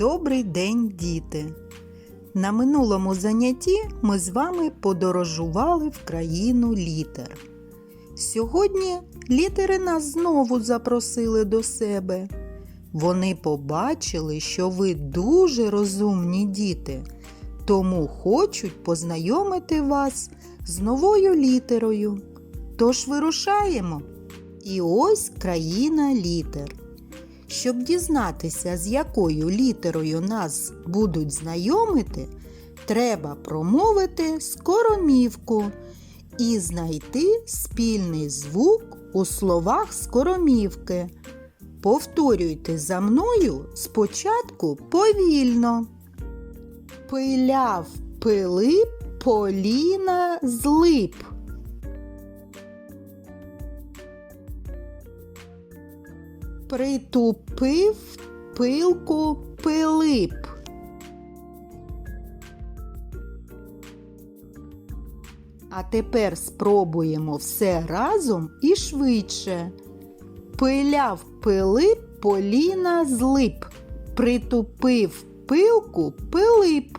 Добрий день, діти! На минулому занятті ми з вами подорожували в країну літер. Сьогодні літери нас знову запросили до себе. Вони побачили, що ви дуже розумні діти, тому хочуть познайомити вас з новою літерою. Тож вирушаємо. І ось країна літер. Щоб дізнатися, з якою літерою нас будуть знайомити, треба промовити скоромівку і знайти спільний звук у словах скоромівки. Повторюйте за мною спочатку повільно. Пиляв пилип Поліна злип. Притупив пилку Пилип. А тепер спробуємо все разом і швидше. Пиляв Пилип Поліна злип. Притупив пилку Пилип.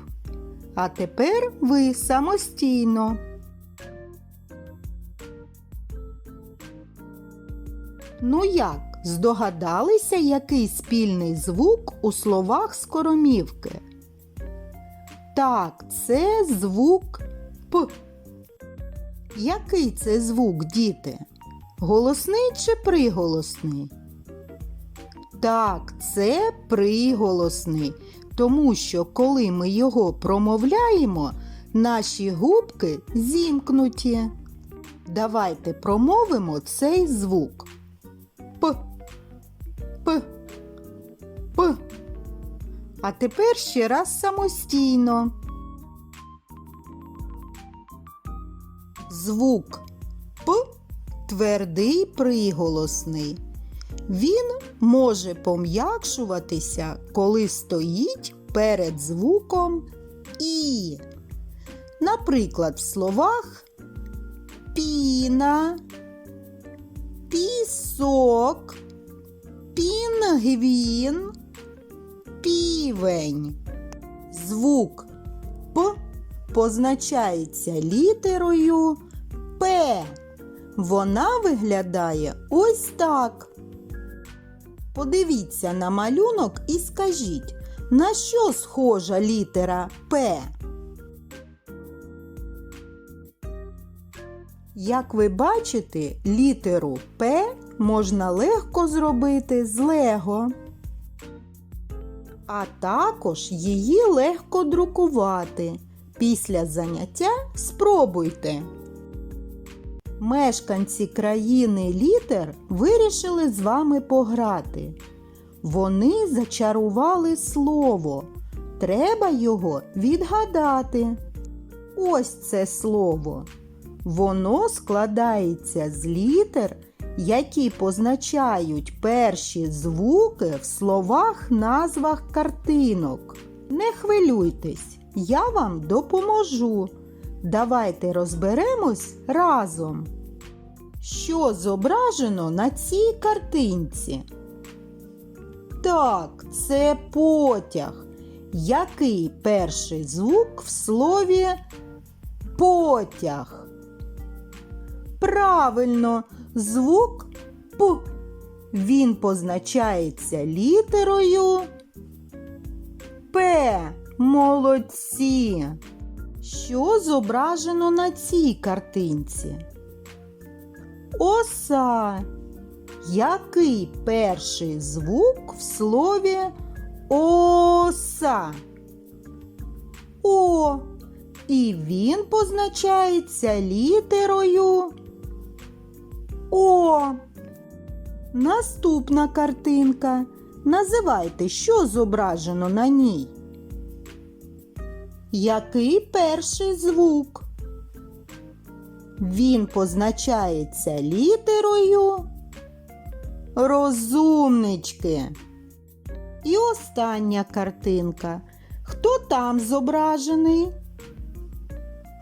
А тепер ви самостійно. Ну як, здогадалися, який спільний звук у словах скоромівки? Так, це звук П. Який це звук, діти? Голосний чи приголосний? Так, це приголосний, тому що коли ми його промовляємо, наші губки зімкнуті. Давайте промовимо цей звук. А тепер ще раз самостійно. Звук П твердий приголосний. Він може пом'якшуватися, коли стоїть перед звуком І. Наприклад, в словах піна, пісок, пінгвін, півень. Звук П позначається літерою П. Вона виглядає ось так. Подивіться на малюнок і скажіть, на що схожа літера П? Як ви бачите, літеру П можна легко зробити з Лего. А також її легко друкувати. Після заняття спробуйте. Мешканці країни літер вирішили з вами пограти. Вони зачарували слово. Треба його відгадати. Ось це слово. Воно складається з літер, які позначають перші звуки в словах назвах картинок. Не хвилюйтесь, я вам допоможу. Давайте розберемось разом. Що зображено на цій картинці? Так, це потяг. Який перший звук в слові потяг? Правильно, звук П. Він позначається літерою П. Молодці. Що зображено на цій картинці? Оса. Який перший звук в слові оса? О. І він позначається літерою Наступна картинка. Називайте, що зображено на ній. Який перший звук? Він позначається літерою розумнички. І остання картинка. Хто там зображений?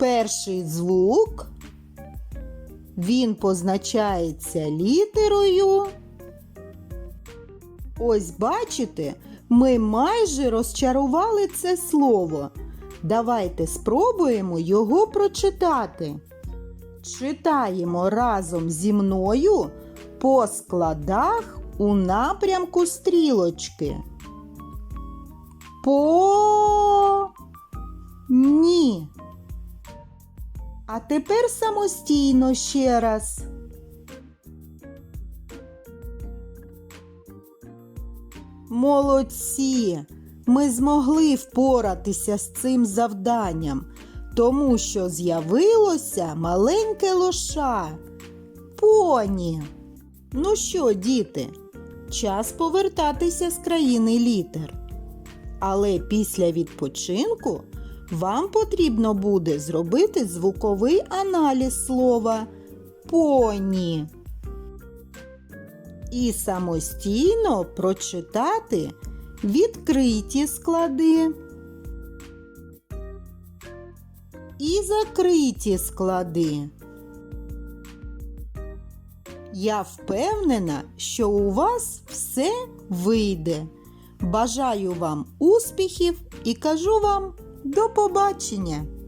Перший звук. Він позначається літерою. Ось бачите, Ми майже розчарували це слово. Давайте спробуємо його прочитати. Читаємо разом зі мною по складах у напрямку стрілочки. По ні. А тепер самостійно ще раз. Молодці! Ми змогли впоратися з цим завданням, тому що з'явилося маленьке лоша. Поні. Ну що, діти, час повертатися з країни літер. Але після відпочинку вам потрібно буде зробити звуковий аналіз слова поні і самостійно прочитати відкриті склади і закриті склади. Я впевнена, що у вас все вийде. Бажаю вам успіхів і кажу вам до побачення!